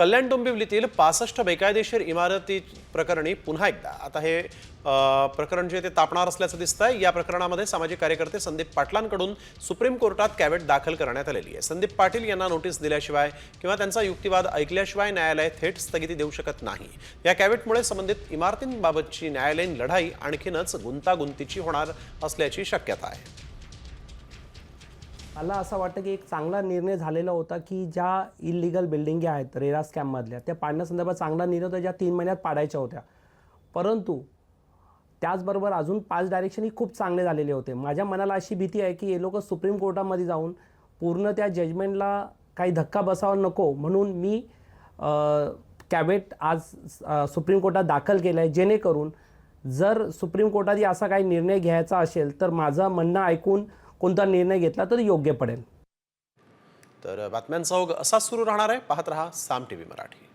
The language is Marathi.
कल्याण डोंबिवलीतील पासष्ट बेकायदेशीर इमारती प्रकरणी पुन्हा एकदा आता हे प्रकरण जे ते तापणार असल्याचं दिसतंय. या प्रकरणामध्ये सामाजिक कार्यकर्ते संदीप पाटलांकडून सुप्रीम कोर्टात कॅवेट दाखल करण्यात आलेली आहे. संदीप पाटील यांना नोटीस दिल्याशिवाय किंवा त्यांचा युक्तिवाद ऐकल्याशिवाय न्यायालय थेट स्थगिती देऊ शकत नाही. या कॅवेटमुळे संबंधित इमारतींबाबतची न्यायालयीन लढाई आणखीनच गुंतागुंतीची होणार असल्याची शक्यता आहे. मला असं वाटतं की एक चांगला निर्णय झालेला होता की ज्या इलिगल बिल्डिंगी आहेत रेरा स्कॅममधल्या त्या पाडण्यासंदर्भात चांगला निर्णय होता ज्या तीन महिन्यात पाडायच्या होत्या. परंतु त्याचबरोबर अजून पाच डायरेक्शनही खूप चांगले झालेले होते. माझ्या मनाला अशी भीती आहे की हे लोक सुप्रीम कोर्टामध्ये जाऊन पूर्ण त्या जजमेंटला काही धक्का बसावा नको म्हणून मी कॅबेट आज सुप्रीम कोर्टात दाखल केलं आहे जेणेकरून जर सुप्रीम कोर्टात असा काही निर्णय घ्यायचा असेल तर माझं म्हणणं ऐकून कोणता निर्णय घेतला तर योग्य पडेल. तर बातम्यांचा ओघ असाच सुरू राहणार आहे. पाहत रहा साम टी व्ही मराठी.